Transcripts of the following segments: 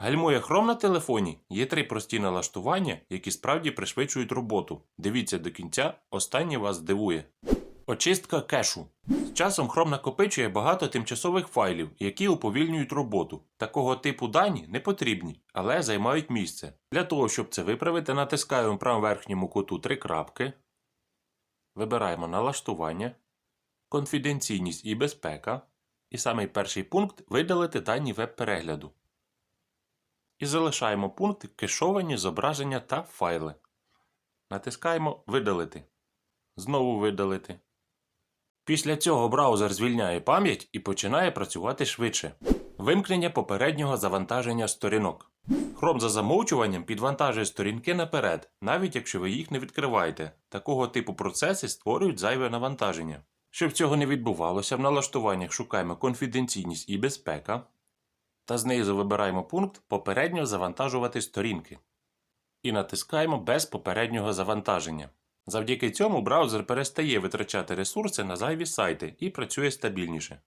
Гальмує Chrome на телефоні є три прості налаштування, які справді пришвидшують роботу. Дивіться до кінця, останнє вас здивує. Очистка кешу. З часом Chrome накопичує багато тимчасових файлів, які уповільнюють роботу. Такого типу дані не потрібні, але займають місце. Для того, щоб це виправити, натискаємо в правому верхньому куту три крапки. Вибираємо налаштування, конфіденційність і безпека. І самий перший пункт видалити дані веб-перегляду. І залишаємо пункт кешовані зображення та файли. Натискаємо Видалити. Знову видалити. Після цього браузер звільняє пам'ять і починає працювати швидше. Вимкнення попереднього завантаження сторінок. Chrome за замовчуванням підвантажує сторінки наперед, навіть якщо ви їх не відкриваєте. Такого типу процеси створюють зайве навантаження. Щоб цього не відбувалося, в налаштуваннях шукаємо конфіденційність і безпека та знизу вибираємо пункт Попередньо завантажувати сторінки і натискаємо без попереднього завантаження. Завдяки цьому браузер перестає витрачати ресурси на зайві сайти і працює стабільніше.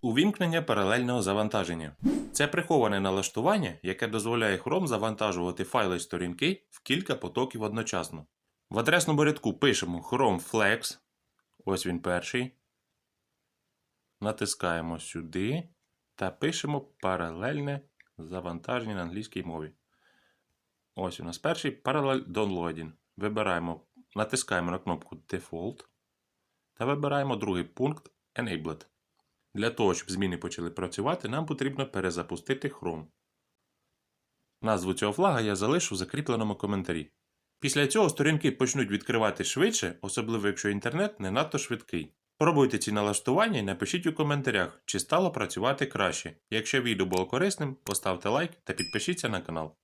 Увімкнення паралельного завантаження. Це приховане налаштування, яке дозволяє Chrome завантажувати файли сторінки в кілька потоків одночасно. В адресному рядку пишемо Chrome Flex. Ось він перший. Натискаємо сюди та пишемо паралельне завантаження на англійській мові. Ось у нас перший Parallel Downloading. Вибираємо, натискаємо на кнопку Default та вибираємо другий пункт Enabled. Для того, щоб зміни почали працювати, нам потрібно перезапустити Chrome. Назву цього флага я залишу в закріпленому коментарі. Після цього сторінки почнуть відкривати швидше, особливо якщо інтернет не надто швидкий. Пробуйте ці налаштування і напишіть у коментарях, чи стало працювати краще. Якщо відео було корисним, поставте лайк та підпишіться на канал.